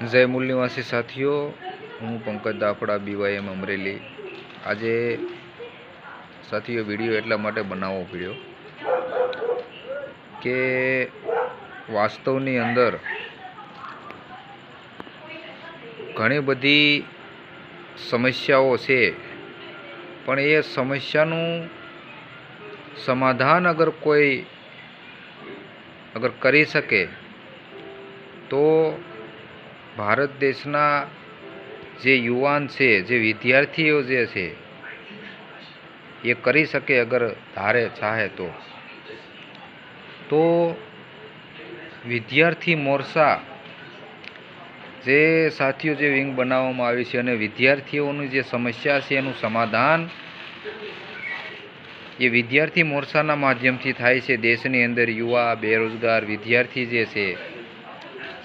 જય મૂલ નિવાસી સાથીઓ, હું પંકજ દાફડા બીવાયએમ અમરેલી. આજે સાથીઓ, વીડિયો એટલા માટે બનાવવો પડ્યો કે વાસ્તવની અંદર ઘણી બધી સમસ્યાઓ છે, પણ એ સમસ્યાનું સમાધાન અગર કોઈ અગર કરી શકે, તો ભારત દેશના જે યુવાન છે, જે વિદ્યાર્થીઓ જે છે, એ કરી શકે અગર ધારે, ચાહે તો. તો વિદ્યાર્થી મોરચા જે સાથીઓ જે વિંગ બનાવવામાં આવી છે અને વિદ્યાર્થીઓની જે સમસ્યા છે, એનું સમાધાન એ વિદ્યાર્થી મોરચાના માધ્યમથી થાય છે. દેશની અંદર યુવા, બેરોજગાર વિદ્યાર્થી જે છે,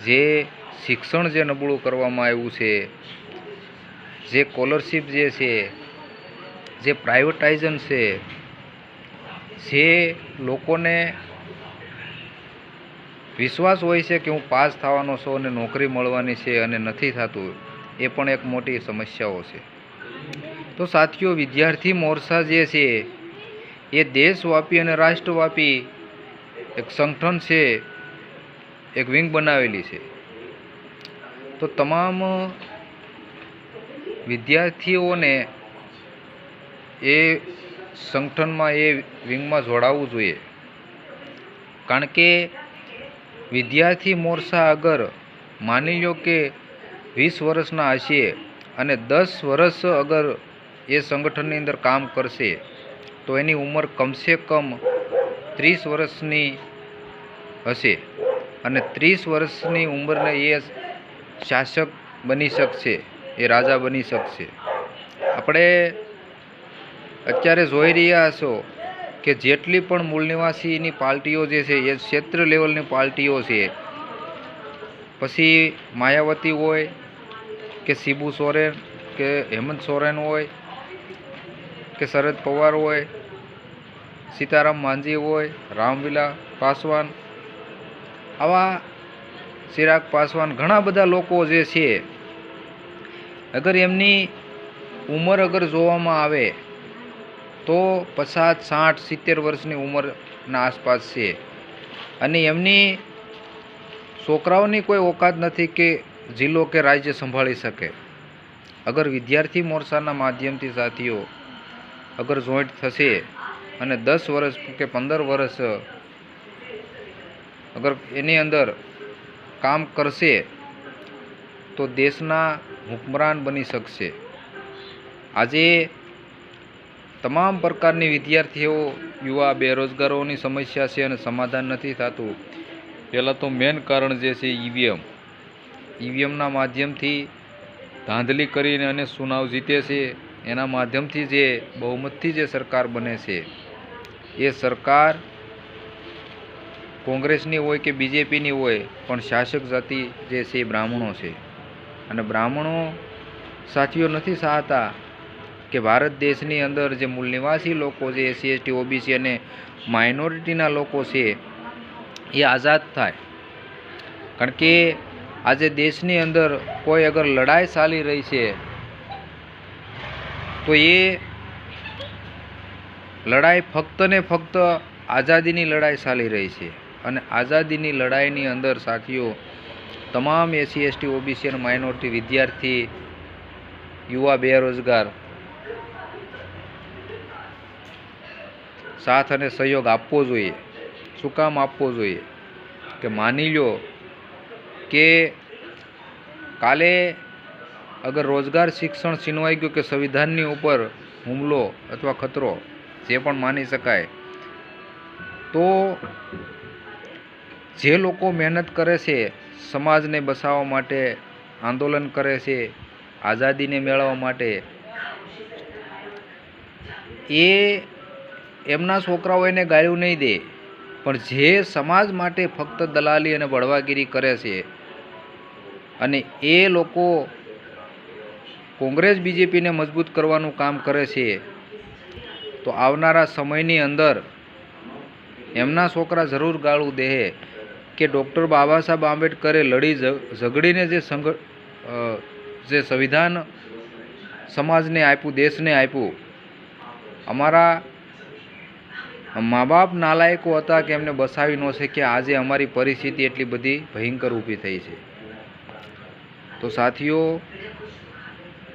જે શિક્ષણ જે નબળું કરવામાં આવ્યું છે, જે સ્કોલરશીપ જે છે, જે પ્રાઇવેટાઇઝન છે, જે લોકોને વિશ્વાસ હોય છે કે હું પાસ થવાનો છું અને નોકરી મળવાની છે અને નથી થતું, એ પણ એક મોટી સમસ્યાઓ છે. તો સાથીઓ, વિદ્યાર્થી મોરસા જે છે, એ દેશવ્યાપી અને રાષ્ટ્રવ્યાપી એક સંગઠન છે, એક વિંગ બનાવેલી છે. તો તમામ વિદ્યાર્થીઓને એ સંગઠનમાં એ વિંગમાં જોડાવવું જોઈએ. કારણ કે વિદ્યાર્થી મોરસા અગર માની લો કે વીસ વર્ષના હશે અને દસ વર્ષ અગર એ સંગઠનની અંદર કામ કરશે, તો એની ઉંમર કમસે કમ ત્રીસ વર્ષની હશે. અને ત્રીસ વર્ષની ઉંમરને એ શાસક બની શકશે, એ રાજા બની શકશે. આપણે અત્યારે જોઈ રહ્યા છો કે જેટલી પણ મૂળ નિવાસીની પાર્ટીઓ જે છે, એ ક્ષેત્ર લેવલની પાર્ટીઓ છે. પછી માયાવતી હોય કે શિબુ સોરેન કે હેમંત સોરેન હોય કે શરદ પવાર હોય, સીતારામ માંઝી હોય રામવિલા પાસવાન, આવા ચિરાગ પાસવાન ઘણા બધા લોકો જે છે, અગર એમની ઉંમર અગર જોવામાં આવે, તો પચાસ, સાઠ, સિત્તેર વર્ષની ઉંમરના આસપાસ છે. અને એમની છોકરાઓની કોઈ ઓકાત નથી કે જિલ્લો કે રાજ્ય સંભાળી શકે. અગર વિદ્યાર્થી મોરચાના માધ્યમથી સાથીઓ, અગર જોઈન્ટ થશે અને દસ વર્ષ કે પંદર વર્ષ, અગર એની અંદર કામ કરશે, તો દેશના હુકમરાન બની શકશે. આજે તમામ પ્રકારની વિદ્યાર્થીઓ, યુવા, બેરોજગારોની સમસ્યા છે અને સમાધાન નથી થતું. પહેલાં તો મેન કારણ જે છે ઈવીએમ ઈવીએમના માધ્યમથી ધાંધલી કરીને અને સુનાવ જીતે છે. એના માધ્યમથી જે બહુમતથી જે સરકાર બને છે. એ સરકાર કોંગ્રેસની હોય કે બીજેપીની હોય, પણ શાસક જાતિ જે છે એ બ્રાહ્મણો છે. અને બ્રાહ્મણો સાથીઓ નથી ચાહતા કે ભારત દેશની અંદર જે મૂળ નિવાસી લોકો છે એસસી એસટી ઓબીસી અને માઇનોરિટીના લોકો છે, એ આઝાદ થાય. કારણ કે આજે દેશની અંદર કોઈ અગર લડાઈ ચાલી રહી છે, તો એ લડાઈ ફક્ત ને ફક્ત આઝાદીની લડાઈ ચાલી રહી છે. અને આઝાદીની લડાઈની અંદર સાથીઓ, તમામ એસસી એસટી ઓબીસી અને માઇનોરિટી વિદ્યાર્થી, યુવા બેરોજગાર, સાથ અને સહયોગ આપવો જોઈએ. શું કામ આપવો જોઈએ? કે માની લો કે કાલે અગર રોજગાર શિક્ષણ છીનવાઈ ગયું કે સંવિધાનની ઉપર હુમલો અથવા ખતરો, જે પણ માની શકાય, તો જે લોકો મહેનત કરે છે, સમાજને બસાવવા માટે, આંદોલન કરે છે, આઝાદીને મેળવવા માટે, એ એમના છોકરાઓ એને ગાળ્યું નહીં દે. પણ જે સમાજ માટે ફક્ત દલાલી અને બળવાગીરી કરે છે અને એ લોકો કોંગ્રેસ, બીજેપીને મજબૂત કરવાનું કામ કરે છે, તો આવનારા સમયની અંદર એમના છોકરા જરૂર ગાળું દે કે ડૉક્ટર બાબા સાહેબ આંબેડકરે લડી ઝઘડીને જે સંઘ જે સંવિધાન સમાજને આપ્યું, દેશને આપ્યું, અમારા મા બાપ નાલાયકો હતા કે એમને બસાવી ન શકે આજે અમારી પરિસ્થિતિ એટલી બધી ભયંકર ઊભી થઈ છે. તો સાથીઓ,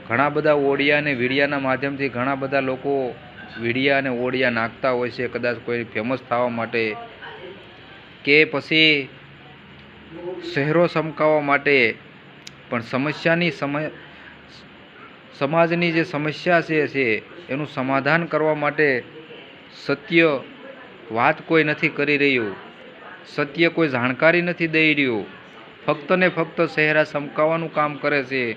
ઘણા બધા ઓડિયા અને વીડિયાના માધ્યમથી ઘણા બધા લોકો વીડિયા અને ઓડિયા નાખતા હોય છે, કદાચ કોઈ ફેમસ થવા માટે કે પછી શહેરો સમકાવવા માટે પણ સમસ્યાની સમય સમાજની જે સમસ્યા છે એનું સમાધાન કરવા માટે સત્ય વાત કોઈ નથી કરી રહ્યું. સત્ય કોઈ જાણકારી નથી દઈ રહ્યું. ફક્ત ને ફક્ત શહેરા સમકાવવાનું કામ કરે છે,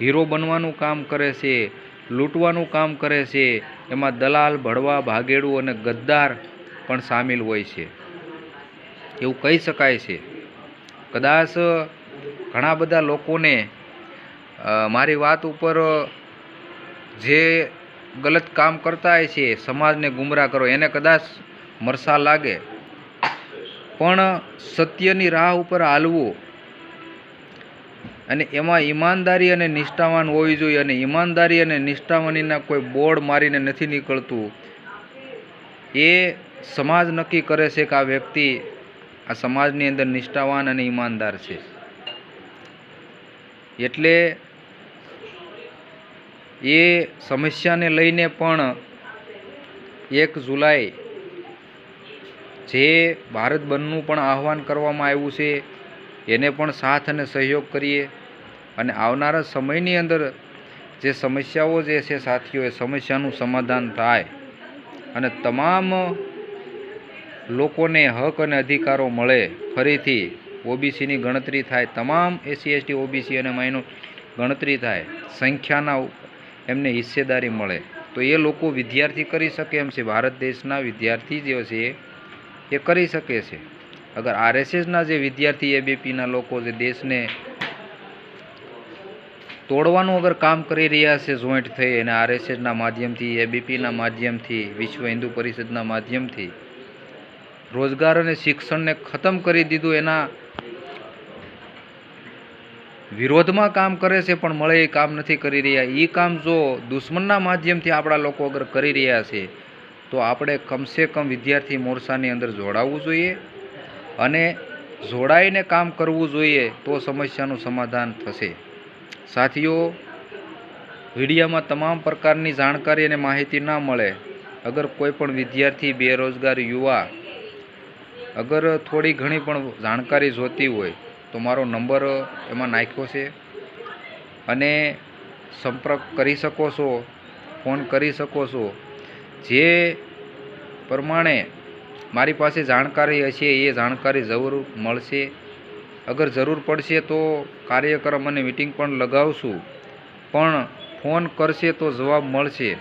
હીરો બનવાનું કામ કરે છે, લૂંટવાનું કામ કરે છે, એમાં દલાલ, ભડવા, ભાગેડું અને ગદ્દાર પણ સામેલ હોય છે. એવું કહી શકાય છે. કદાચ ઘણા બધા લોકોને મારી વાત ઉપર જે ગલત કામ કરતા હોય છે, સમાજને ગુમરાહ કરો, એને કદાચ મરસા લાગે. પણ સત્યની રાહ ઉપર હાલવું અને એમાં ઈમાનદારી અને નિષ્ઠાવાન હોવી જોઈએ અને ઈમાનદારી અને નિષ્ઠાવાનીના કોઈ બોર્ડ મારીને નથી નીકળતું. એ સમાજ નક્કી કરે છે કે આ વ્યક્તિ આ સમાજની અંદર નિષ્ઠાવાન અને ઈમાનદાર છે. એટલે એ સમસ્યાને લઈને પણ એક જુલાઈ જે ભારત બંધનું પણ આહવાન કરવામાં આવ્યું છે, એને પણ સાથ અને સહયોગ કરીએ અને આવનારા સમયની અંદર જે સમસ્યાઓ જે છે, સાથીઓ, એ સમસ્યાનું સમાધાન થાય અને તમામ લોકોને હક અને અધિકારો મળે. ફરીથી, ઓબીસીની ગણતરી થાય. તમામ એસસી એસટી ઓબીસી અને માઇનો ગણતરી થાય. સંખ્યાના એમને હિસ્સેદારી મળે. તો એ લોકો વિદ્યાર્થી કરી શકે એમ છે. ભારત દેશના વિદ્યાર્થી જે છે, એ કરી શકે છે. અગર આરએસએસના જે વિદ્યાર્થી એબીપીના લોકો જે દેશને તોડવાનું અગર કામ કરી રહ્યા છે, જોઈન્ટ થઈ અને આરએસએસના માધ્યમથી એબીપીના માધ્યમથી, વિશ્વ હિન્દુ પરિષદના માધ્યમથી રોજગાર અને શિક્ષણને ખતમ કરી દીધું એના વિરોધમાં કામ કરે છે, પણ મળે એ કામ નથી કરી રહ્યા. એ કામ જો દુશ્મનના માધ્યમથી આપણા લોકો અગર કરી રહ્યા છે, તો આપણે કમસે કમ વિદ્યાર્થી મોરસાની અંદર જોડાવવું જોઈએ અને જોડાઈને કામ કરવું જોઈએ તો સમસ્યાનું સમાધાન થશે. સાથીઓ, વિડીયામાં તમામ પ્રકારની જાણકારી અને માહિતી ના મળે, અગર કોઈ પણ વિદ્યાર્થી બેરોજગાર યુવા અગર થોડી ઘણી પણ જાણકારી જોતી હોય, તો મારો નંબર એમાં નાખ્યો છે. અને સંપર્ક કરી શકો છો, ફોન કરી શકો છો. જે પ્રમાણે મારી પાસે જાણકારી હશે, એ જાણકારી જરૂર મળશે. અગર જરૂર પડશે તો કાર્યક્રમ અને મિટિંગ પણ લગાવશું. પણ ફોન કરશે તો જવાબ મળશે.